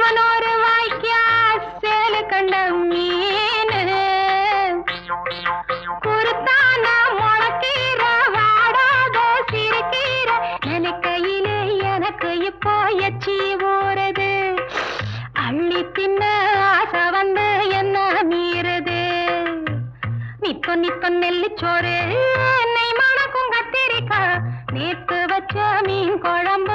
அவனோரு வாய்க்கா சேலு கண்ட மீன். குருத்தான முளக்கீர வாடாத சிறுக்கீர நினைக்கையில எனக்கு இப்போ எச்சி ஊறுது. அள்ளி தின்ன ஆசை வந்து என்ன மீறுது. நிப்ப நிப்ப நெல்லிச்சோறு என்னை மணக்கும் கத்திரிக்கா நேத்து வச்ச மீன் குழம்பு